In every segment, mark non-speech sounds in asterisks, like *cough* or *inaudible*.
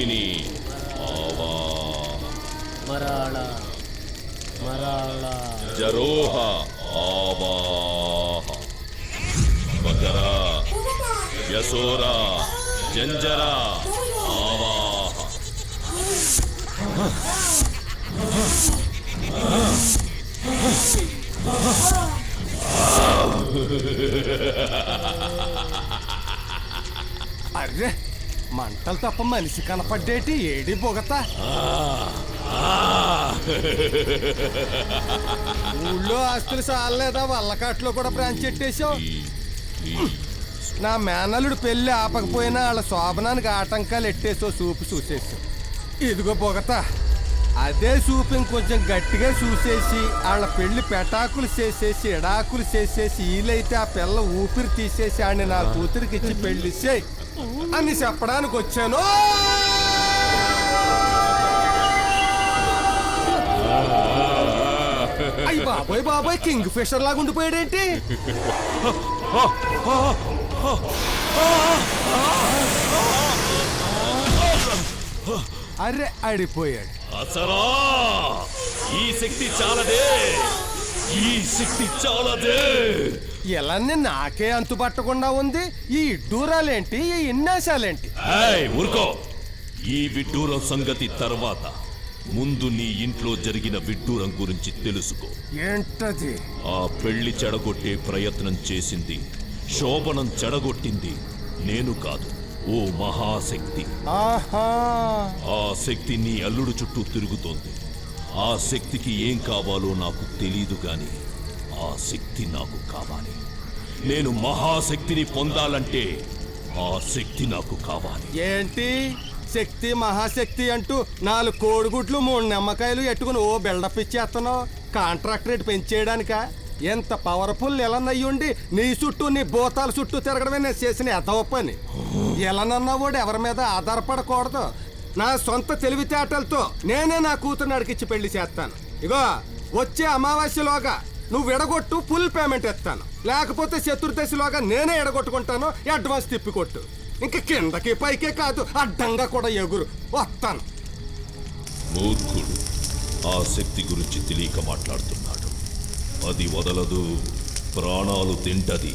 ಕಿಲಿ ಮರಾಳ ಮರಾಳ ಜರೋಹ ಆವಾಹ ಬಕರ ಯಸೋರ ಜಂಜರ ಆವಾಹ ಅರೆ మంటలు తప్ప మనిషి కనపడ్డేటి ఏడి బొగత ఊళ్ళో ఆస్తులు చాలలేదా వల్లకాట్లో కూడా బ్రాంచ్ ఎట్టేశావు? నా మేనల్లుడు పెళ్ళి ఆపకపోయినా వాళ్ళ శోభనానికి ఆటంకాలు ఎట్టేసో చూపు చూసేసావు ఇదిగో బొగత అదే చూపు ఇంకొంచెం గట్టిగా చూసేసి వాళ్ళ పెళ్ళి పెటాకులు చేసేసి ఎడాకులు చేసేసి వీలైతే ఆ పిల్ల ఊపిరి తీసేసి ఆడిని నా కూతురికి ఇచ్చి పెళ్ళి చేయి అని చెప్పడానికి వచ్చాను. అయ్యి బాబాయ్ బాబాయ్ కింగ్ ఫిషర్ లాగా ఉండిపోయాడేంటి? అరే అడిపోయాడు అసరా! ఈ శక్తి చాలదే! ఈ శక్తి చాలదే! ఇలానే నాకే అంతుపట్టకుండా ఉంది? ఈ ఇడ్డూరాలేంటి ఈ ఇన్నేసాలేంటి ఏయ్, ఊరుకో! ఈ విడ్డూరం సంగతి తర్వాత. ముందు నీ ఇంట్లో జరిగిన విడ్డూరం గురించి తెలుసుకో. ఏంటది? ఆ పెళ్ళి చెడగొట్టే ప్రయత్నం చేసింది. శోభనం చెడగొట్టింది. నేను కాదు. ఓ మహాశక్తి. ఆ శక్తి నీ అల్లుడు చుట్టూ తిరుగుతోంది. ఆ శక్తికి ఏం కావాలో నాకు తెలీదు గాని ఆ శక్తి నాకు కావాలి. నేను మహాశక్తిని పొందాలంటే ఆ శక్తి నాకు కావాలి. ఏంటి? శక్తి మహాశక్తి అంటూ నాలుగు కోడిగుడ్లు మూడు నిమ్మకాయలు ఎట్టుకుని ఓ బిల్డప్ ఇచ్చేస్తున్నావు. కాంట్రాక్ట్ రేట్ పెంచేయడానిక? ఎంత పవర్ఫుల్ ఎలనయ్యుండి నీ చుట్టూ నీ భూతాల చుట్టూ తిరగడమే నేను చేసిన ఎదవ పని. ఎలనన్నవాడు ఎవరి మీద ఆధారపడకూడదు. నా సొంత తెలివితేటలతో నేనే నా కూతురు అడిగిచ్చి పెళ్ళి చేస్తాను. ఇగో వచ్చే అమావాస్యలోగా నువ్వు విడగొట్టు ఫుల్ పేమెంట్ ఇస్తాను. లేకపోతే చతుర్దశిలోగా నేనే ఎడగొట్టుకుంటాను అడ్వాన్స్ తిప్పికొట్టు. ఇంక కిందకి పైకే కాదు అడ్డంగా కూడా ఎగురు వస్తాను. మూర్ఖుడు ఆ శక్తి గురించి తెలియక మాట్లాడుతున్నాడు. అది వదలదు. ప్రాణాలు తింటది.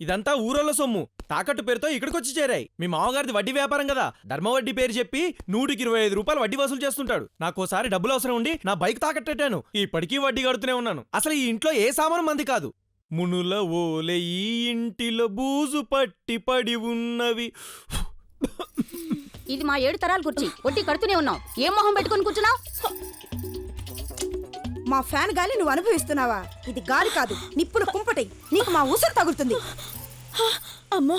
ఇదంతా ఊరోళ్ళ సొమ్ము. తాకట్టు పేరుతో ఇక్కడికొచ్చి చేరాయి. మీ మామగారిది వడ్డీ వ్యాపారం కదా. ధర్మ వడ్డీ పేరు చెప్పి నూటికి ఇరవై ఐదు రూపాయలు వడ్డీ వసూలు చేస్తుంటాడు. నాకోసారి డబ్బులు అవసరం ఉండి నా బైక్ తాకట్టెట్టాను. ఇప్పటికీ వడ్డీ కడుతూనే ఉన్నాను. అసలు ఈ ఇంట్లో ఏ సామాను మంది కాదు. మునుల ఓలే ఈ ఇంటిలో బూజు పట్టి పడి ఉన్నవి. ఇది మా ఏడు తరాల కుర్చీ. ఒట్టి కడుతూనే ఉన్నావు ఏం మొహం పెట్టుకొని కూర్చున్నావు? మా ఫ్యాన్ గాలి నువ్వు అనుభవిస్తున్నావా? ఇది గాలి కాదు నిప్పులు కుంపటి. నీకు మా ఉసురు తగులుతుంది. అమ్మో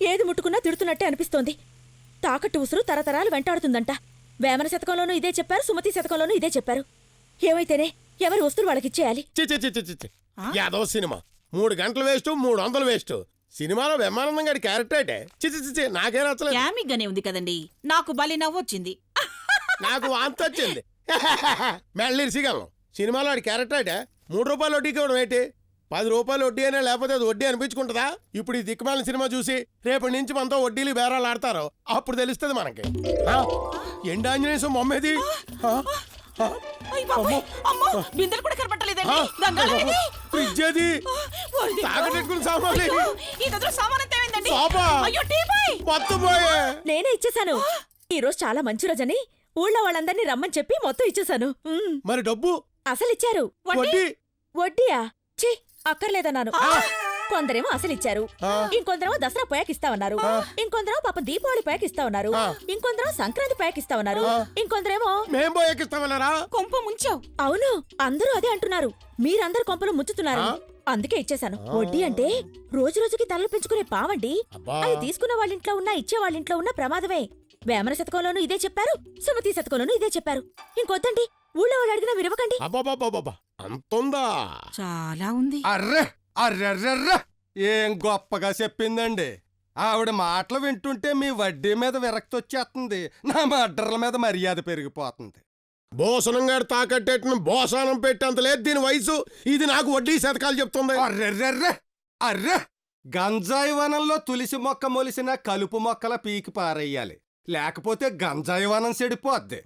ఏది ముట్టుకున్నా తిడుతున్నట్టే అనిపిస్తోంది. తాకట్టు ఉసురు తరతరాలు వెంటాడుతుందంట. వేమన శతకంలోనూ ఇదే చెప్పారు సుమతి శతకంలోనూ ఇదే చెప్పారు. ఏమైతేనే ఎవరి వస్తువులు వాళ్ళకిచ్చేయాలి? చి చి చి చి చి చి. యాదవ సినిమా. మూడు గంటలు వేస్ట్ మూడు వందలు వేస్ట్. సినిమాలో బ్రహ్మానందం గారి క్యారెక్టర్ అంటే చి చి చి చి నాకే నచ్చలేదు. యామిగ్గానే ఉంది కదండి. నాకు బలి నవ్వొచ్చింది. నాకు వాంతి వచ్చింది *laughs* మెళ్ళి ఇరిసిగలం సినిమాలో ఆడి క్యారెక్టర్ అంటే మూడు రూపాయలు వడ్డీకి ఇవ్వడం ఏంటి? పది రూపాయలు వడ్డీ అయినా లేకపోతే అది వడ్డీ అనిపించుకుంటుందా? ఇప్పుడు ఈ దిక్కుమాలిన సినిమా చూసి రేపటి నుంచి మనతో వడ్డీలు బేరాలు ఆడతారు అప్పుడు తెలుస్తుంది మనకి? ఎండి ఆంజనేయ స్వామి బిందెలు కూడా కనపట్టలేదండి. ఫ్రిడ్జ్ అది సామాన్ నేనే ఇచ్చేశాను. ఈ రోజు చాలా మంచి రోజని. ఊళ్ళో వాళ్ళందరినీ రమ్మని చెప్పి మొత్తం ఇచ్చేశాను. ఉమ్, మరి డబ్బు? అసలు ఇచ్చారు వడ్డీ? వడ్డీయా? ఛీ అక్కర్లేదన్నాను. కొందరేమో అసలు ఇచ్చారు ఆ. ఇంకొందరేమో దసరా పోయాకి ఇస్తా ఉన్నారు ఇంకొందరేమో పాప దీపావళి పోయాకి ఇస్తా ఉన్నారు ఆ. ఇంకొందరేమో సంక్రాంతి పోయాకి ఇస్తా ఉన్నారు ఇంకొందరేమో మేం కొంప ముంచావు. అవును అందరూ అదే అంటున్నారు. మీరందరు కొంపలు ముచ్చుతున్నారు ఆ? అందుకే ఇచ్చేశాను. వడ్డీ అంటే రోజు రోజుకి తలలు పెంచుకునే పావండి. అది తీసుకున్న వాళ్ళ ఇంట్లో ఉన్నా ఇచ్చే వాళ్ళ ఇంట్లో ఉన్న ప్రమాదమే. వేమన శతకంలోనూ ఇదే చెప్పారు సుమతి శతకంలోనూ ఇదే చెప్పారు. ఇంకొద్దండి. ఊళ్ళో వాళ్ళు అడిగినా విరవకండి అబ్బాబాబాబా అంతుందా? చాలా ఉంది. అర్రే అర్రెర్రెర్ర ఏం గొప్పగా చెప్పిందండి. ఆవిడ మాటలు వింటుంటే మీ వడ్డీ మీద విరక్తి వచ్చేస్తుంది. నా మడ్డర్ల మీద మర్యాద పెరిగిపోతుంది. భోసనం గారు తాకట్టేట్టిన భోసానం పెట్టేంత లేదు దీని వయసు. ఇది నాకు వడ్డీ శతకాలు చెప్తుంది. అర్రెర్రెర్రె అర్రె గంజాయి వనంలో తులసి మొక్క మొలిసిన కలుపు మొక్కల పీకి పారేయాలి. లేకపోతే గంజాయి వనం చెడిపోద్ది.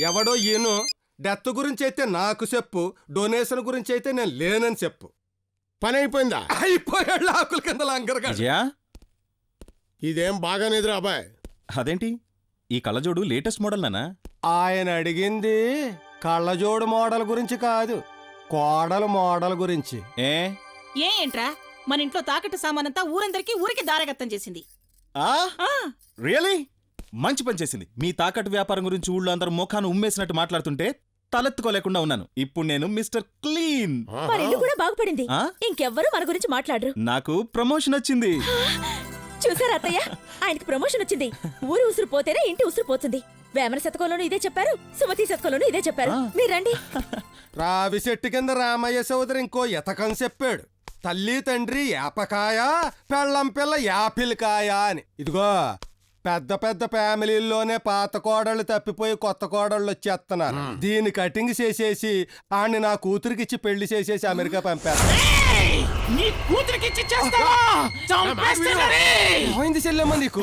ఎవడో ఈను డెత్ గురించి అయితే నాకు చెప్పు డొనేషన్ గురించి అయితే నేను లేనని చెప్పు. పని అయిపోయిందా అయిపోయాడు ఆకుల కింద లంగరగా విజయా? ఇదేం బాగానేదిరా అబ్బాయి. అదేంటి? ఈ కళ్ళజోడు లేటెస్ట్ మోడల్ నానా? ఆయన అడిగింది కళ్ళజోడు మోడల్ గురించి కాదు కోడలు మోడల్ గురించి. ఏ? ఏ ఏంట్రా? మన ఇంట్లో తాకట్టు సామానంతా ఊరందరికీ ఊరికి దారగత్తం చేసింది. ఆ? ఆ. రియలీ మంచి పని చేసింది. మీ తాకట్టు వ్యాపారం గురించి ఊళ్ళో అందరూ ముఖాన్ని ఉమ్మేసినట్టు మాట్లాడుతుంటే తలెత్తుకోలేకుండా ఉన్నాను. ఇప్పుడు నేను మిస్టర్ క్లీన్. మరి ఇల్లు కూడా బాగుపడింది. ఆ? ఇంకెవ్వరూ మన గురించి మాట్లాడరు. నాకు ప్రమోషన్ వచ్చింది. చూసారా అత్తయ్య? ఆయనకి ప్రమోషన్ వచ్చింది. ఊరు ఉసురు పోతేనే ఇంటి ఉసురు పోతుంది. వేమన శతకంలోనూ ఇదే చెప్పారు సుమతి శతకంలోనూ ఇదే చెప్పారు. మీరు రండి. రావి చెట్టు కింద రామయ్య సోదరు ఇంకో ఎతకం చెప్పాడు. తల్లి తండ్రి యాపకాయ పెళ్ళం పిల్ల యాపిల్కాయ అని. ఇదిగో పెద్ద పెద్ద ఫ్యామిలీల్లోనే పాత కోడళ్ళు తప్పిపోయి కొత్త కోడళ్ళు వచ్చేస్తున్నారు. దీన్ని కటింగ్ చేసేసి ఆడిని నా కూతురికిచ్చి పెళ్ళి చేసేసి అమెరికా పంపారు నీ చెల్లెమ్మ నీకు?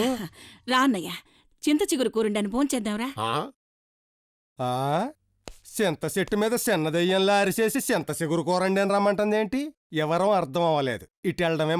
రా అన్నయ్య చింత చిగురు కూరుండని భోంచేద్దాంరా ఆ? ఆ? చింత చెట్టు మీద చిన్న దెయ్యంలా అరిచేసి చింత చిగురు కూరండి అని రమ్మంటుంది ఏంటి ఎవరం అర్థం అవ్వలేదు. ఇటు వెళ్ళడమే